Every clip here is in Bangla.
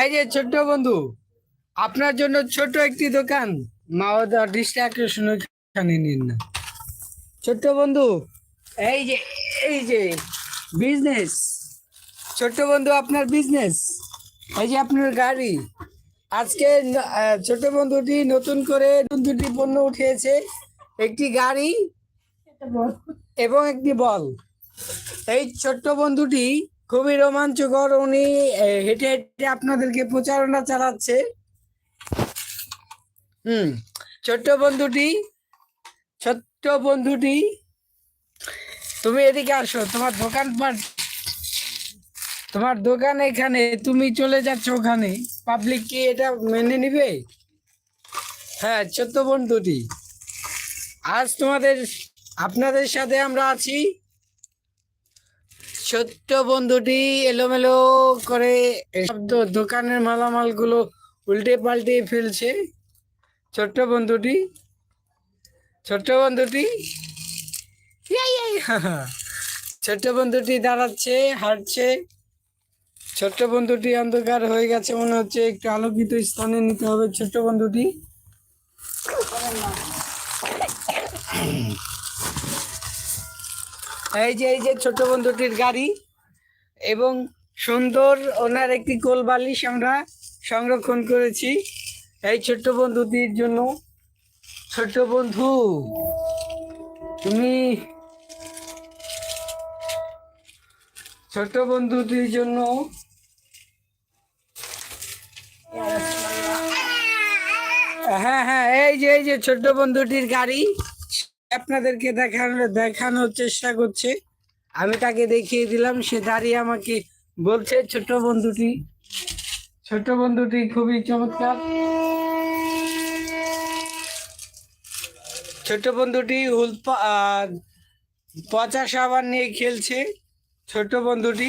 এই যে ছোট্ট বন্ধু আপনার জন্য ছোট একটি দোকান। মাওদা দৃষ্টি আকর্ষণ এখানে নিন না। ছোট্ট বন্ধু এই যে এই যে বিজনেস ছোট্ট বন্ধু আপনার বিজনেস এই যে আপনার গাড়ি। আজকে ছোট বন্ধুটি নতুন করে নতুন দুটি পণ্য উঠিয়েছে। একটি গাড়ি এবং একটি বল। এই ছোট্ট বন্ধুটি খুবই রোমাঞ্চকর। উনি হেঁটে হেঁটে আপনাদেরকে প্রচারণা চালাচ্ছে। হুম, ছোট্ট বন্ধুটি ছোট্ট বন্ধুটি, তুমি এদিকে আসো, তোমার দোকান তোমার দোকান এখানে, তুমি চলে যাচ্ছ ওখানে। পাবলিক কি এটা মেনে নিবে? হ্যাঁ ছোট্ট বন্ধুটি। আজ তোমাদের, আপনাদের সাথে আমরা আছি। ছোট্ট বন্ধুটি এলোমেলো করে সব দো- দোকানের মালামালগুলো উল্টে পাল্টে ফেলছে। ছোট্ট বন্ধুটি ছোট্ট বন্ধুটি। ছোট্ট বন্ধুটি দাঁড়াচ্ছে, হাঁটছে। ছোট্ট বন্ধুটি অন্ধকার হয়ে গেছে, মনে হচ্ছে একটু আলোকিত স্থানে নিতে হবে। ছোট্ট বন্ধুটি। এই যে এই যে ছোট বন্ধুটির গাড়ি এবং সুন্দর ওনার একটি কোল বালিশ আমরা সংরক্ষণ করেছি এই ছোট্ট বন্ধুটির জন্য। ছোট্ট বন্ধু, তুমি ছোট্ট বন্ধুটির জন্য হ্যাঁ হ্যাঁ এই যে এই যে ছোট্ট বন্ধুটির গাড়ি। আপনাদেরকে দেখানোর দেখানোর চেষ্টা করছে। আমি তাকে দেখিয়ে দিলাম, সে দাঁড়িয়ে আমাকে বলছে, ছোট বন্ধুটি ছোট বন্ধুটি খুবই চমৎকার। ছোট বন্ধুটি পচা সাবান নিয়ে খেলছে। ছোট বন্ধুটি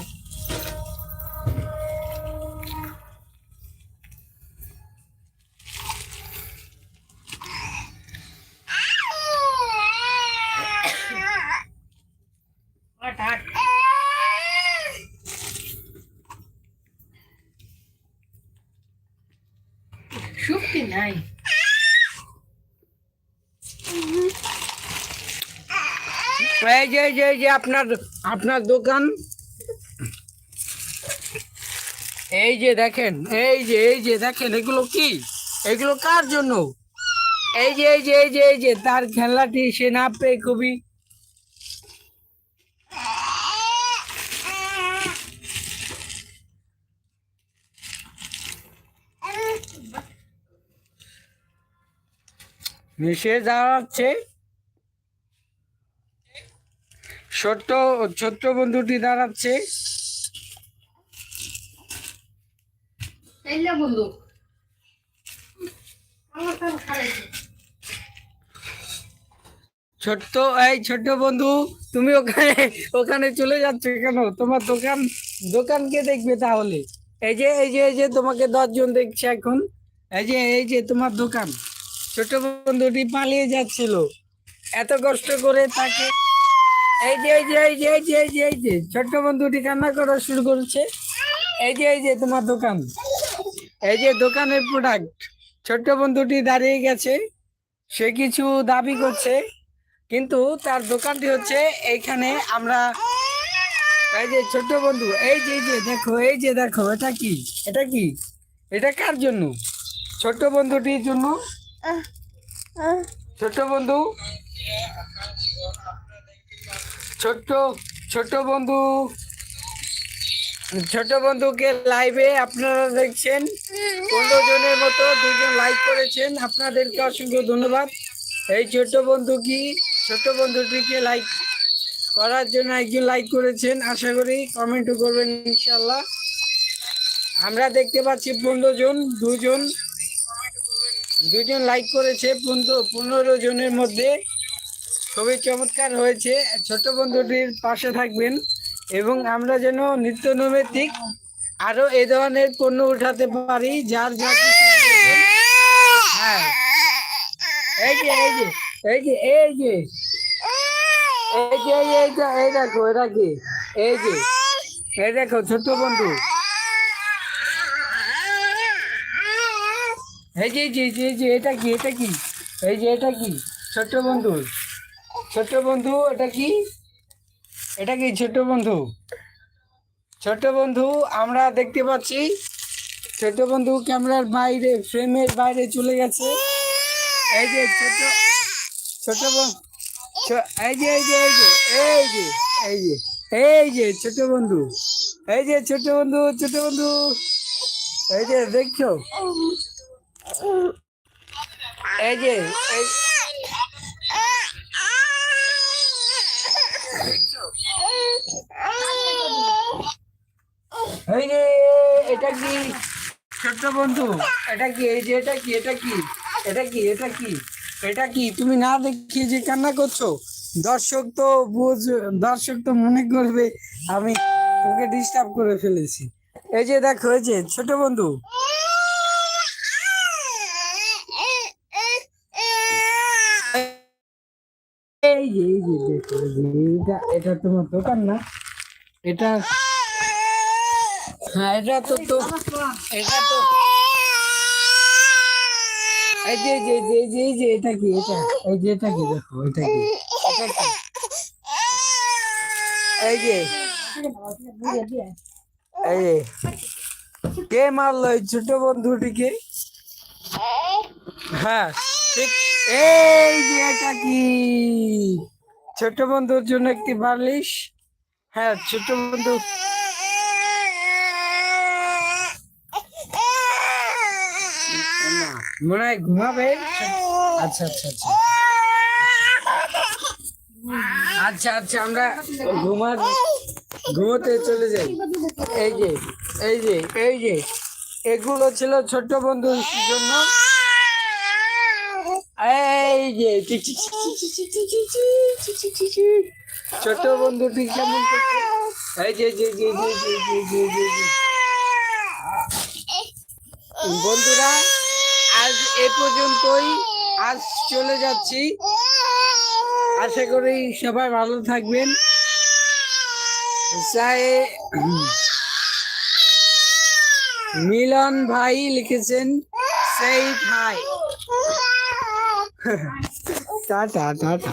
ছোট্ট বন্ধুটি শক্তি নাই। এই যে যে যে আপনার আপনার দোকান। এই যে দেখেন, এই যে এই যে দেখেন, এগুলো কি? এগুলো কার জন্য? এই যে এই যে এই যে এই যে, তার খেলনাটি সে না পেয়ে খুবই মিশে দাঁড়াচ্ছে ছোট্ট ছোট্ট বন্ধুটি দাঁড়াচ্ছে। বন্ধু। ছোট্ট এই ছোট্ট বন্ধু তুমি ওখানে ওখানে চলে যাচ্ছ কেন? তোমার দোকান দোকান কে দেখবে তাহলে? এই যে এই যে এই যে তোমাকে দশজন দেখছে এখন। এই যে এই যে তোমার দোকান। ছোট বন্ধুটি পালিয়ে যাচ্ছিল এত কষ্ট করে তাকে এই যে এই যে এই যে এই যে এই যে এই যে ছোট্ট বন্ধুটি কান্না করা শুরু করেছে এই যে এই যে তোমার দোকান এই যে দোকানের প্রোডাক্ট ছোট্ট বন্ধুটি দাঁড়িয়ে গেছে সে কিছু দাবি করছে কিন্তু তার দোকানটি হচ্ছে এইখানে আমরা এই যে ছোট্ট বন্ধু এই যে যে দেখো এই যে দেখো এটা কি এটা কি এটা কার জন্য ছোট্ট বন্ধুটির জন্য ছোট্ট বন্ধু। ছোট্ট ছোট্ট বন্ধু। ছোট বন্ধুকে লাইভে আপনারা দেখছেন। পনেরো জনের মতো দুজন লাইক করেছেন। আপনাদেরকে অসংখ্য ধন্যবাদ। এই ছোট বন্ধু কি ছোট বন্ধুটিকে লাইক করার জন্য একজন লাইক করেছেন। আশা করি কমেন্টও করবেন ইনশাল্লাহ আমরা দেখতে পাচ্ছি পনেরো জন, দুজন। দুজন লাইক করেছে পনেরো জনের মধ্যে। খুবই চমৎকার হয়েছে। ছোট বন্ধুটির পাশে থাকবেন এবং আমরা যেন নিত্য নৈমিত্তিক আরও এই ধরনের পণ্য উঠাতে পারি, যার যা হ্যাঁ। এই যে এই যে, এই এই যে এই যে, এই দেখো এটা কি এই যে, এই দেখো, ছোট বন্ধু। এই যে যে, যে যে এটা কি এটা কি এই যে এটা কি ছোট বন্ধু ছোট বন্ধু এটা কি এটা কি ছোট বন্ধু ছোট বন্ধু আমরা দেখতে পাচ্ছি ছোট বন্ধু ক্যামেরার বাইরে ফ্রেমের বাইরে চলে গেছে এই যে ছোট ছোট এই যে এই যে এই যে এই যে এই যে এই যে ছোট বন্ধু এই যে ছোট বন্ধু ছোট বন্ধু এই যে দেখছ এই যে এই যে, এটা কি? ছোট্ট বন্ধু, এটা কি? এই যে, এটা কি? এটা কি? এটা কি? এটা কি? এটা কি? তুমি না দেখিয়ে যে কান্না করছ? দর্শক তো বুঝ, দর্শক তো মনে করবে আমি তোকে ডিস্টার্ব করে ফেলেছি। এই যে, দেখো, এই যে ছোট বন্ধু এই এই দেখো এটা তোমার দোকান না? এটা হ্যাঁ এটা তো তো এটা তো এই যে যে যে যে যে, এটা কি, এটা? এই যে, এটা কি, দেখো, এটা কি? এই যে। কে মারলো ছোট বন্ধুটিকে? হ্যাঁ। এই যে এটা কি ছোট বন্ধুর জন্য একটি বালিশ। হ্যাঁ ছোট বন্ধু। মনে হয় ঘুমাবে? আচ্ছা আচ্ছা আচ্ছা। আচ্ছা আচ্ছা আমরা ঘুমা ঘুমোতে চলে যাই। এই যে এই যে এই যে, এগুলো ছিল ছোট্ট বন্ধুর জন্য। এই যে। ছোট যে বন্ধুরা আজ এ পর্যন্তই আজ চলে যাচ্ছি আশা করি সবাই ভালো থাকবেন মিলন ভাই লিখেছেন সেই ভাই 呵呵，咋打咋打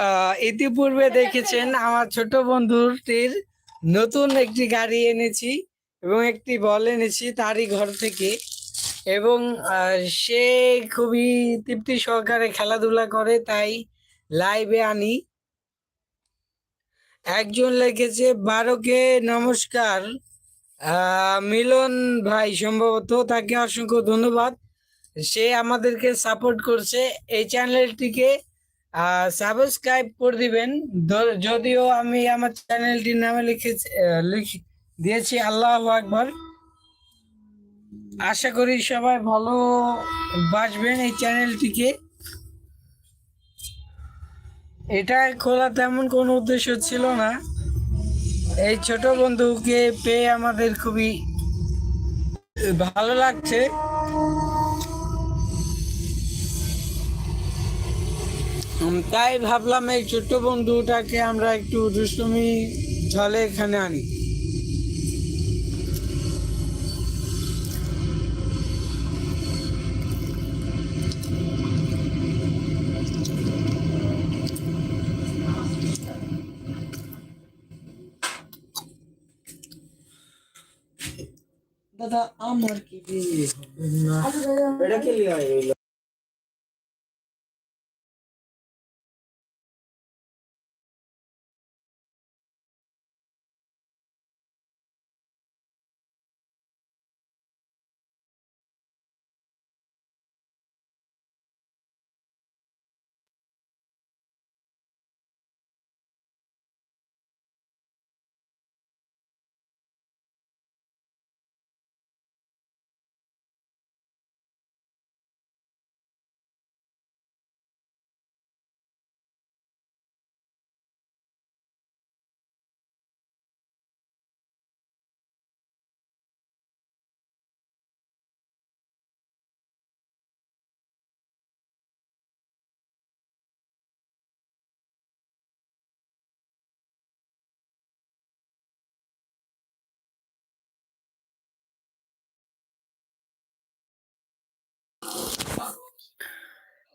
আহ, ইতিপূর্বে দেখেছেন আমার ছোট বন্ধুটির নতুন একটি গাড়ি এনেছি এবং একটি বল এনেছি তারই ঘর থেকে এবং সে খুবই তৃপ্তি সহকারে খেলাধুলা করে তাই লাইভে আনি একজন লিখেছে বারোকে নমস্কার মিলন ভাই সম্ভবত তাকে অসংখ্য ধন্যবাদ সে আমাদেরকে সাপোর্ট করছে। এই চ্যানেলটিকে সাবস্ক্রাইব করে দিবেন। যদিও আমি আমার চ্যানেলটির নামে আহ, লিখে দিয়েছি আল্লাহ আকবর। আশা করি সবাই ভালো বাসবেন এই চ্যানেলটিকে এটা খোলা তেমন কোনো উদ্দেশ্য ছিল না। এই ছোট বন্ধুকে পেয়ে আমাদের খুবই ভালো লাগছে। তাই ভাবলাম এই ছোট্ট বন্ধুটাকে আমরা একটু দুষ্টুমি ছলে এখানে আনি। দাদা আমার কি এটা কি লিয়া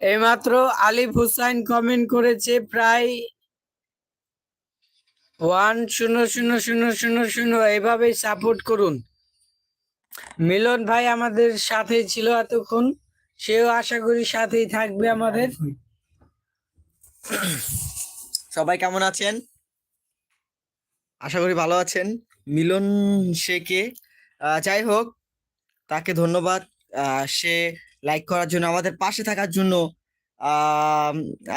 এইমাত্র আলিফ হুসাইন কমেন্ট করেছে প্রায় ওয়ান শূন্য শূন্য শূন্য শূন্য শূন্য এইভাবেই সাপোর্ট করুন। মিলন ভাই আমাদের সাথে ছিল এতক্ষণ সেও আশা করি সাথেই থাকবে আমাদের। সবাই কেমন আছেন? আশা করি ভালো আছেন। মিলন আহ, যাই হোক তাকে ধন্যবাদ। সে লাইক করার জন্য আমাদের পাশে থাকার জন্য।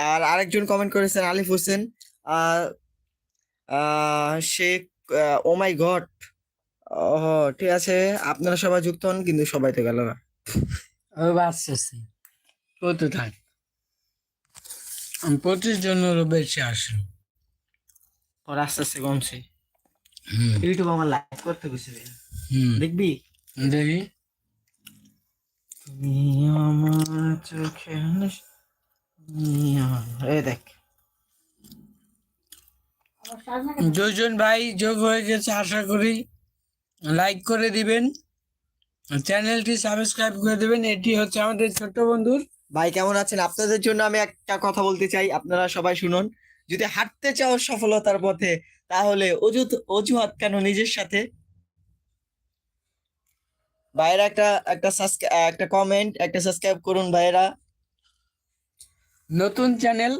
আর আরেকজন কমেন্ট করেছেন আলিফ হোসেন। সে ও মাই গড ও ঠিক আছে আপনারা সবাই যুক্ত হন কিন্তু সবাই তো গেল না। কত থাক? পঁচিশ জনেরও বেশি আসে ওর আস্তে আস্তে কমছে। ইউটিউব আমার করতে গেছে দেখবি? দেখি। দুজন ভাই যোগ হয়ে গেছে, আশা করি লাইক করে দিবেন। চ্যানেলটি সাবস্ক্রাইব করে দিবেন। এটি হচ্ছে আমাদের ছোট্ট বন্ধুর। ভাই, কেমন আছেন? আপনাদের জন্য আমি একটা কথা বলতে চাই, আপনারা সবাই শুনুন। যদি হাঁটতে চাও সফলতার পথে, তাহলে অজুত অজুহাত কেন নিজের সাথে? ভাইয়েরা একটা একটা সাবস্ক্রাইব একটা কমেন্ট একটা সাবস্ক্রাইব করুন ভাইয়েরা। নতুন চ্যানেল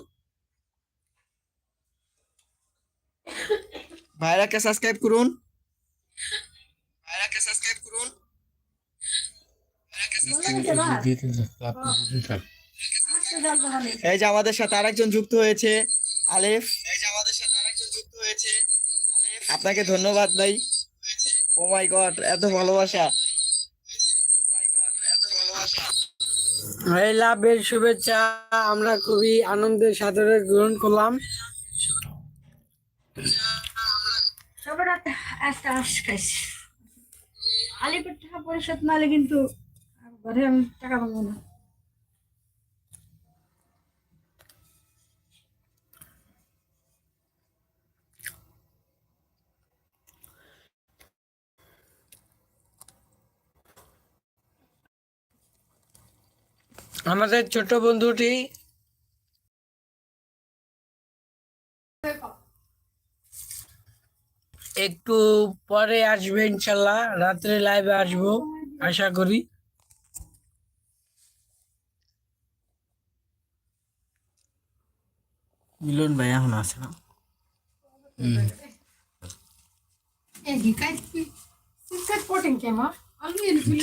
ভাইয়েরা একটা সাবস্ক্রাইব করুন। ভাইয়েরা একটা সাবস্ক্রাইব করুন। এই যে আমাদের সাথে আরেকজন যুক্ত হয়েছে আলেফ। এই যে আমাদের সাথে আরেকজন যুক্ত হয়েছে আলেফ। আপনাকে ধন্যবাদ ভাই। ও মাই গড এত ভালোবাসা। এই লাভের শুভেচ্ছা। আমরা খুবই আনন্দের সাথে গ্রহণ করলাম। আলিপুর টাকা পরিশোধ নাহলে কিন্তু ঘরে আমি টাকা পাবো না। আমাদের ছোট বন্ধুটি একটু পরে আসবে ইনশাল্লাহ রাত্রে লাইভে আসব আশা করি। মিলন ভাই এখন আছে না?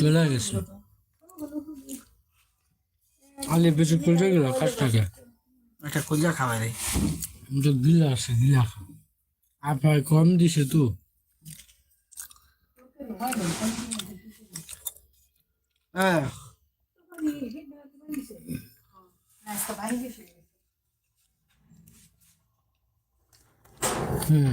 চলে গেছে। আলে বেশি চলে গেল কাজটাকে একটা কলিজা খাওয়াই দেয় তো গিলা আছে গিলা আপনার কম দিছে তো। হ্যাঁ। হুম